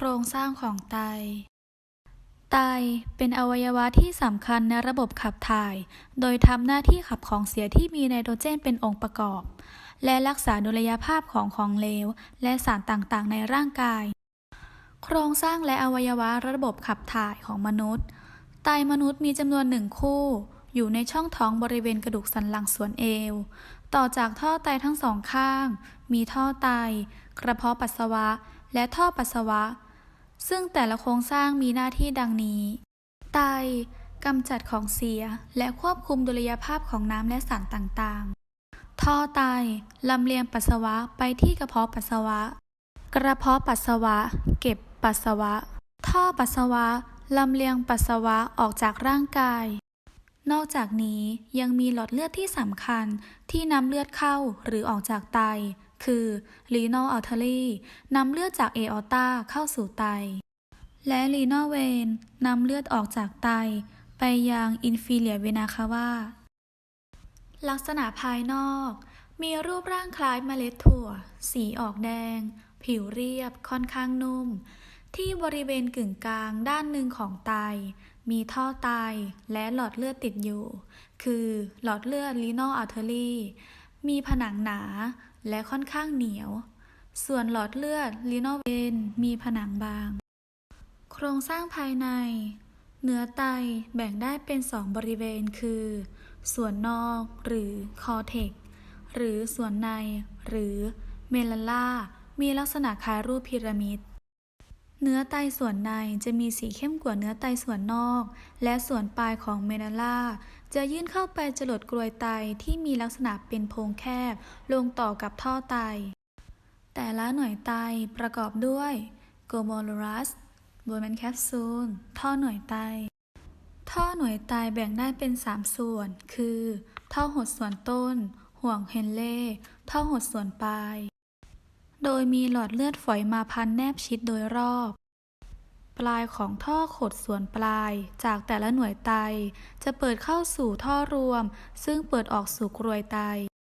โครงสร้างของไต ไตเป็นอวัยวะที่สำคัญในระบบขับถ่าย โดยทำหน้าที่ขับของเสียที่มีไนโตรเจนเป็นองค์ประกอบ และรักษาดุลยภาพของของเหลว และสารต่างๆ ในร่างกาย โครงสร้างและอวัยวะระบบขับถ่ายของมนุษย์ ไตมนุษย์มีจำนวนหนึ่งคู่อยู่ในช่องท้องบริเวณกระดูกสันหลังส่วนเอว ต่อจากท่อไตทั้งสองข้าง มีท่อไต กระเพาะปัสสาวะ และท่อปัสสาวะ ซึ่งแต่ละโครงสร้างมีหน้าที่ดังนี้ ไตกำจัดของเสียและควบคุมดุลยภาพของน้ำและสารต่างๆ ท่อไตลำเลียงปัสสาวะไปที่กระเพาะปัสสาวะ กระเพาะปัสสาวะ เก็บปัสสาวะ ท่อปัสสาวะลำเลียงปัสสาวะออกจากร่างกาย นอกจากนี้ยังมีหลอดเลือดที่สำคัญที่นำเลือดเข้าหรือออกจากไต คือ renal artery นำเลือดจากเออ r ตาเข้าสู่ไต และ renal vein นำเลือดออกจากไต ไปยัง inferior vena cava ลักษณะภายนอก มีรูปร่างคล้ายเมล็ดถั่ว สีออกแดง ผิวเรียบค่อนข้างนุ่ม ที่บริเวณกึ่งกลางด้านหนึ่งของไต มีท่อไตและหลอดเลือดติดอยู่ คือหลอดเลือด renal artery มีผนังหนาและค่อนข้างเหนียว ส่วนหลอดเลือด renal vein มีผนังบาง โครงสร้างภายใน เนื้อไตแบ่งได้เป็นสองบริเวณคือ ส่วนนอกหรือ cortex หรือส่วนในหรือเมลล่ามีลักษณะคล้ายรูปพีระมิด เนื้อไตส่วนในจะมีสีเข้มกว่าเนื้อไตส่วนนอก และส่วนปลายของเมลาล่า จะยื่นเข้าไปจรดกรวยไตที่มีลักษณะเป็นโพรงแคบ ลงต่อกับท่อไต แต่ละหน่วยไตประกอบด้วย glomerulus บนเป็นแคปซูล ท่อหน่วยไต ท่อหน่วยไตแบ่งได้เป็น 3 ส่วน คือ ท่อหดส่วนต้น ห่วงเฮนเล่ ท่อหดส่วนปลาย โดยมีหลอดเลือดฝอยมาพันแนบชิดโดยรอบ ปลายของท่อขดส่วนปลายจากแต่ละหน่วยไต จะเปิดเข้าสู่ท่อรวม ซึ่งเปิดออกสู่กรวยไต